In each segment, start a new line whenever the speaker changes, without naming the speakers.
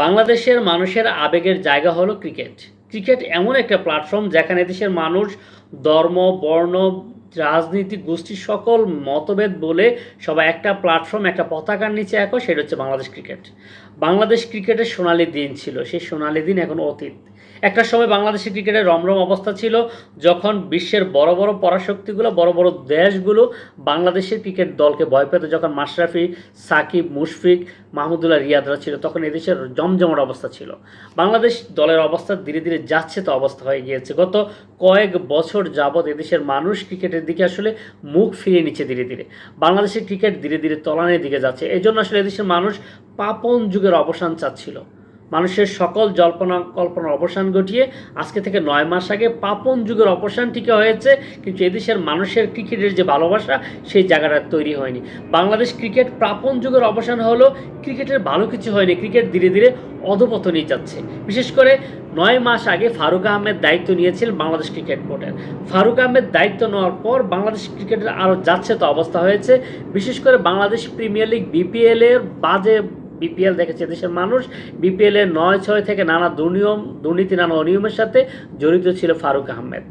বাংলাদেশের মানুষের আবেগের জায়গা হলো ক্রিকেট। ক্রিকেট এমন একটা প্ল্যাটফর্ম যেখানে দেশের মানুষ ধর্ম, বর্ণ, রাজনীতি গোষ্ঠীর সকল মতভেদ বলে সবাই একটা প্ল্যাটফর্ম একটা পতাকার নিচে এখন সেটা হচ্ছে বাংলাদেশ ক্রিকেট। বাংলাদেশ ক্রিকেটের সোনালি দিন ছিল। সেই সোনালি দিন এখন অতীত। একটা সময় বাংলাদেশের ক্রিকেটের রমরম অবস্থা ছিল, যখন বিশ্বের বড় বড় পরাশক্তিগুলো, বড় বড় দেশগুলো বাংলাদেশের ক্রিকেট দলকে ভয় পেত। যখন মাশরাফি, সাকিব, মুশফিক, মাহমুদুল্লাহ, রিয়াদরা ছিল, তখন এদেশের জমজমাট অবস্থা ছিল। বাংলাদেশ দলের অবস্থা ধীরে ধীরে যাচ্ছে তো অবস্থা হয়ে গিয়েছে। গত কয়েক বছর যাবৎ এদেশের মানুষ ক্রিকেটের দিকে আসলে মুখ ফিরিয়ে নিচ্ছে ধীরে ধীরে। বাংলাদেশের ক্রিকেট ধীরে ধীরে তলানের দিকে যাচ্ছে। এই জন্য আসলে এদেশের মানুষ পাপন যুগের অবসান চাচ্ছিল। মানুষের সকল জল্পনা কল্পনার অবসান ঘটিয়ে আজকে থেকে নয় মাস আগে পাপন যুগের অবসান ঠিকই হয়েছে, কিন্তু এদেশের মানুষের ক্রিকেটের যে ভালোবাসা, সেই জায়গাটা তৈরি হয়নি। বাংলাদেশ ক্রিকেট প্রাপন যুগের অবসান হলো ক্রিকেটের ভালো কিছু হয়নি। ক্রিকেট ধীরে ধীরে অধপতনই যাচ্ছে। বিশেষ করে নয় মাস আগে ফারুক আহমেদ দায়িত্ব নিয়েছিলেন বাংলাদেশ ক্রিকেট বোর্ডের। ফারুক আহমেদ দায়িত্ব নেওয়ার পর বাংলাদেশ ক্রিকেটের আরও যাচ্ছে তো অবস্থা হয়েছে। বিশেষ করে বাংলাদেশ প্রিমিয়ার লিগ বিপিএলের বাজে বিপিএল দেখেছে। দেশের মানুষ বিপিএলের নয় ছয় থেকে নানা দুর্নিয়ম, দুর্নীতি, নানা অনিয়মের সাথে জড়িত ছিল ফারুক আহমেদ।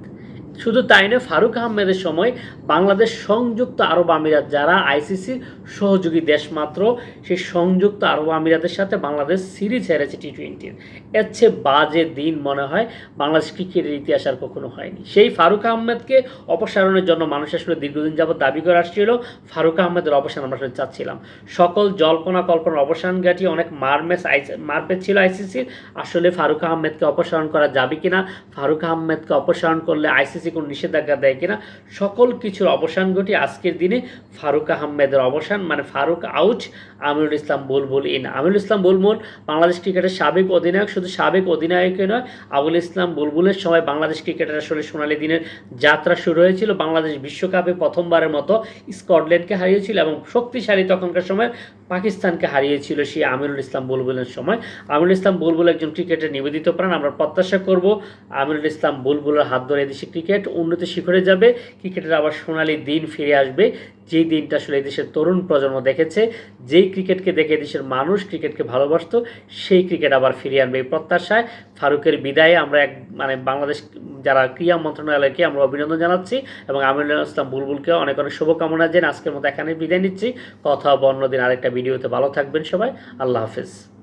শুধু তাই নয়, ফারুক আহমেদের সময় বাংলাদেশ সংযুক্ত আরব আমিরাত যারা আইসিসির সহযোগী দেশ মাত্র, সেই সংযুক্ত আরব আমিরাতের সাথে বাংলাদেশ সিরিজ হেরেছে টি টোয়েন্টির এর চেয়ে বাজে দিন মনে হয় বাংলাদেশ ক্রিকেটের ইতিহাস আর কখনো হয়নি। সেই ফারুক আহমেদকে অপসারণের জন্য মানুষ আসলে দীর্ঘদিন যাবৎ দাবি করে আসছিল, ফারুক আহমেদের অবসান আমরা আসলে চাচ্ছিলাম। সকল জল্পনা কল্পনার অবসান ঘাটিয়ে অনেক মারমেস মারপেট ছিল আইসিসির। আসলে ফারুক আহমেদকে অপসারণ করা যাবে কিনা? ফারুক আহমেদকে অপসারণ করলে আইসিসি কোনো নিষেধাজ্ঞা দেয় কিনা, সকল কিছুর অবসান ঘটিয়ে আজকের দিনে ফারুক আহমেদের অবসান মানে ফারুক আউট আমিরুল ইসলাম বুলবুল ইন। আমিরুল ইসলাম বুলবুল বাংলাদেশ ক্রিকেটের সাবেক অধিনায়ক, শুধু সাবেক অধিনায়কই নয়, আবুল ইসলাম বুলবুলের সময় বাংলাদেশ ক্রিকেটের আসলে সোনালী দিনের যাত্রা শুরু হয়েছিল। বাংলাদেশ বিশ্বকাপে প্রথমবারের মতো স্কটল্যান্ডকে হারিয়েছিল এবং শক্তিশালী তখনকার সময় পাকিস্তানকে হারিয়েছিল সেই আমিরুল ইসলাম বুলবুলের সময়। আমিরুল ইসলাম বুলবুল একজন ক্রিকেটের নিবেদিত প্রাণ, আমরা প্রত্যাশা করব আমিরুল ইসলাম বুলবুলের হাত ধরে এদেশে ক্রিকেট উন্নতি শিখরে যাবে। ক্রিকেটের আবার সোনালী দিন ফিরে আসবে। যেই দিনটা আসলে দেশের তরুণ প্রজন্ম দেখেছে, যেই ক্রিকেটকে দেখে দেশের মানুষ ক্রিকেটকে ভালোবাসতো, সেই ক্রিকেট আবার ফিরিয়ে আনবে এই প্রত্যাশায়। ফারুকের বিদায়ে আমরা এক মানে বাংলাদেশ, যারা ক্রীড়া মন্ত্রণালয়কে আমরা অভিনন্দন জানাচ্ছি এবং আমিরুল ইসলাম বুলবুলকে অনেক অনেক শুভকামনা জানিয়ে আজকের মতো এখানে বিদায় নিচ্ছি। কথা হবে অন্যদিন আরেকটা ভিডিওতে। ভালো থাকবেন সবাই। আল্লাহ হাফেজ।